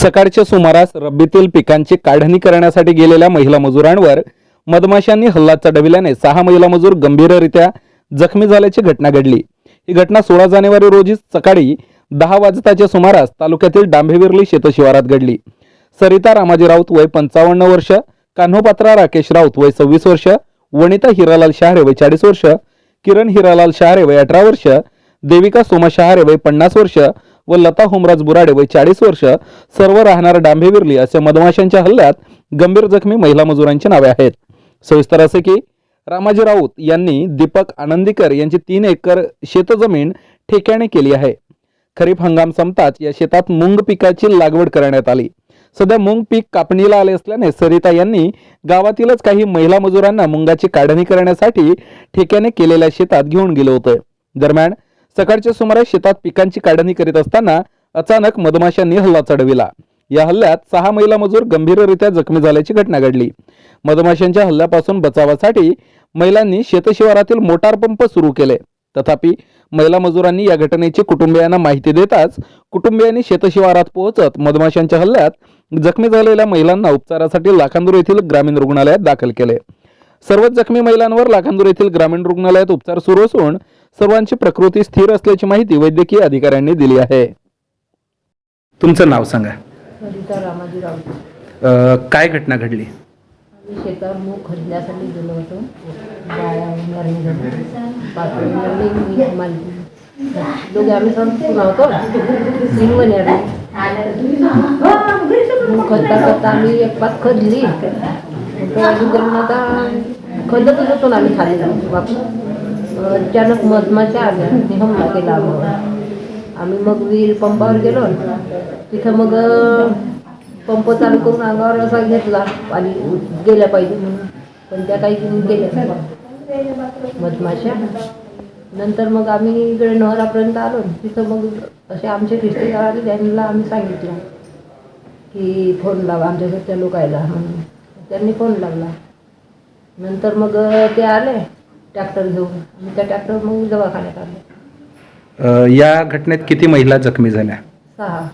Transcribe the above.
सकाळच्या सुमारास रब्बीतील पिकांची काढणी करण्यासाठी गेलेल्या महिला मजुरांवर मधमाशांनी हल्ला चढविल्याने सहा महिला मजूर गंभीररित्या जखमी झाल्याची घटना घडली. ही घटना सोळा जानेवारी रोजी सकाळी दहा वाजताच्या सुमारास तालुक्यातील डांबेविर्ली शेतशिवारात घडली. सरिता रामाजी राऊत वय पंचावन्न वर्ष कान्होपात्रा राकेश राऊत वय सव्वीस वर्ष वनिता हिरालाल शहारे वय चाळीस वर्ष किरण हिरालाल शहारे वय अठरा वर्ष देविका सोमा शहारे वय पन्नास वर्ष व लता होमराज बुराडे वय चाळीस वर्ष सर्व राहणार डांबेविर्ली असे मधमाशांच्या हल्ल्यात गंभीर जखमी महिला मजुरांची नावे आहेत. सविस्तर असे की रामाजी राऊत यांनी दीपक आनंदीकर यांची तीन एकर शेतजमीन ठेक्याने केली आहे. खरीप हंगाम संपताच या शेतात मुंग पिकाची लागवड करण्यात आली. सध्या मुंग पीक कापणीला आले असल्याने सरिता यांनी गावातीलच काही महिला मजुरांना मुंगाची काढणी करण्यासाठी ठेक्याने केलेल्या शेतात घेऊन गेले होते. दरम्यान सकाळच्या सुमारास शेतात पिकांची काढणी करीत असताना अचानक मधमाशांनी हल्ला चढविला. या हल्ल्यात सहा महिला मजूर गंभीररित्या जखमी झाल्याची घटना घडली. मधमाशांच्या हल्ल्यापासून बचावासाठी महिलांनी शेतशिवारातील मोटार पंप सुरू केले. तथापि महिला मजुरांनी या घटनेची कुटुंबियांना माहिती देताच कुटुंबियांनी शेतशिवारात पोहोचत मधमाशांच्या हल्ल्यात जखमी झालेल्या महिलांना उपचारासाठी लाखांदूर येथील ग्रामीण रुग्णालयात दाखल केले. सर्वच जखमी महिलांवर लाखांदूर येथील ग्रामीण रुग्णालयात उपचार सुरू असून सर्वांची प्रकृती स्थिर असल्याची माहिती वैद्यकीय अधिकाऱ्यांनी दिली आहे. तुमचं नाव सांगा. सरिता रामाजी राऊत अ, काय घटना घडली? आम्ही शेतावर मूग खरेदण्यासाठी गेलो होतो. बाया दोघे आम्ही सण पुन्हा होतो. तीन महिने मूग खदता खदता आम्ही एक पाच खदली करून आता खदतच होतो ना आम्ही खाली वापस अचानक मधमाशा आल्या आणि हमला केला आम्हाला. आम्ही मग वीर पंपावर गेलो. तिथं मग पंप चालू करून अंगावर असा घेतला पाणी गेल्या पाहिजे म्हणून पण त्या काही गेल्या मधमाशा. नंतर मग आम्ही इकडे नहरापर्यंत आलो तिथं मग असे आमचे रिश्तेदार आले त्यांना आम्ही सांगितलं की फोन लावा आमच्या घरच्या लोकायला. म्हणून त्यांनी फोन लावला. नंतर मग ते आले. ट्रॅक्टर घेऊन. आम्ही त्या ट्रॅक्टर मग दवाखान्यात आलो. अ, या घटनेत किती महिला जखमी झाल्या? सहा.